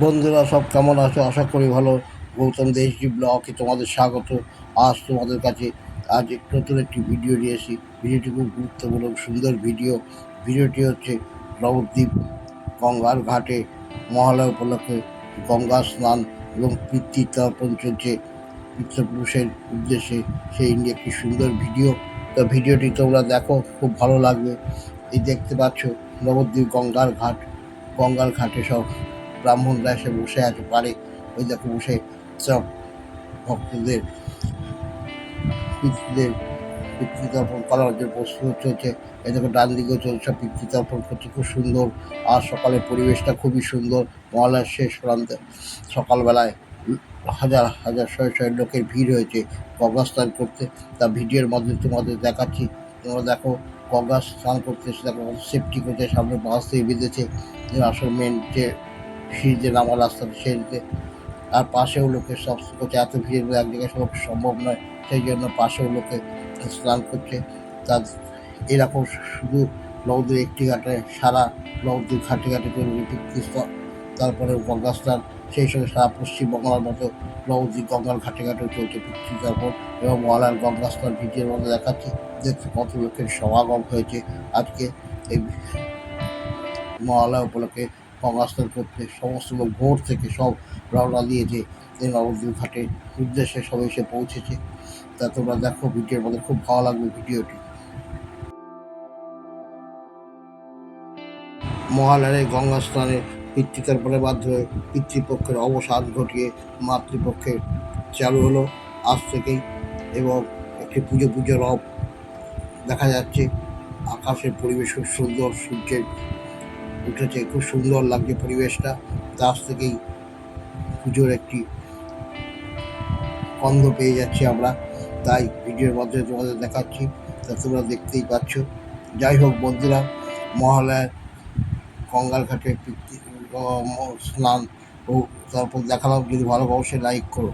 বন্ধুরা, সব কেমন আছো? আশা করি ভালো। গৌতম দেশজি ব্লগে তোমাদের স্বাগত। আজ তোমাদের কাছে আজ নতুন একটি ভিডিও নিয়ে এসেছি। ভিডিওটি খুব গুরুত্বপূর্ণ, সুন্দর ভিডিও। ভিডিওটি হচ্ছে নবদ্বীপ গঙ্গার ঘাটে মহালয়া উপলক্ষে গঙ্গা স্নান এবং পিতৃ তর্পণ চলছে। পিতৃপুরুষের উদ্দেশ্যে সেই নিয়ে একটি সুন্দর ভিডিও। তো ভিডিওটি তোমরা দেখো, খুব ভালো লাগবে। এই দেখতে পাচ্ছ নবদ্বীপ গঙ্গার ঘাট। গঙ্গার ঘাটে সব ব্রাহ্মণরা এসে বসে আছে, পারে। ওই দেখো বসে সব ভক্তদের, পিতৃদের পিতৃতর্পণ করার জন্য প্রস্তুত চলছে, এই দেখো ডান দিকেও চলছে পিতৃতর্পণ করছে, খুব সুন্দর। আর সকালের পরিবেশটা খুবই সুন্দর। মহালয়ার শেষ প্রান্তে সকালবেলায় হাজার হাজার শয়ে শয়ে লোকের ভিড় হয়েছে গঙ্গা স্নান করতে। তা ভিডিওর মধ্যে তোমাদের দেখাচ্ছি। তোমরা দেখো গঙ্গা স্নান করতে দেখো সেফটি করছে, সামনে বাস দিয়ে বেঁধেছে। আসল মেন যে সিঁড়ি যে নামার রাস্তাটা সেদিকে আর পাশেও লোকের সব করছে, এত ভিড়, এক জায়গায় সব সম্ভব নয়। সেই জন্য পাশেও লোকে স্নান করছে। তা এরকম শুধু নদীর একটি ঘাটে, সারা নদীর ঘাটে ঘাটে চলবে তারপরে গঙ্গা স্নান সেই সঙ্গে সারা পশ্চিমবঙ্গের মতো নবদ্বীপ গঙ্গার ঘাটে ঘাটেও চলছে তারপর এবং মহালয়ার গঙ্গা স্নান ভিডিওর মধ্যে দেখাচ্ছি। দেখতে কত লোকের সমাগম হয়েছে। আজকে এই মহালয়া উপলক্ষে গঙ্গা পক্ষে সমস্ত লোক ভোর থেকে সব রওনা দিয়েছে এই নবদ্বীপ ঘাটের উদ্দেশ্যে সবাই এসে পৌঁছেছে। তা তোমরা দেখো, ভিডিওর মধ্যে খুব ভালো লাগবে ভিডিওটি। মহালয়ার এই গঙ্গা স্নানে পিতৃতর্পণের মাধ্যমে পিতৃপক্ষের অবসান ঘটিয়ে মাতৃপক্ষের চালু হলো আজ থেকেই এবং একটি পুজো পুজো রব দেখা যাচ্ছে। আকাশের পরিবেশ সুন্দর, সূর্যের উঠেছে। খুব সুন্দর লাগছে পরিবেশটা। তার থেকেই পুজোর একটি গন্ধ পেয়ে যাচ্ছি আমরা। তাই ভিডিওর মাধ্যমে তোমাদের দেখাচ্ছি। তা তোমরা দেখতেই পাচ্ছ। যাই হোক বন্ধুরা, মহালয়ার গঙ্গার ঘাটে স্নান ও তারপর দেখালাম। যদি ভালো অবশ্যই লাইক করো।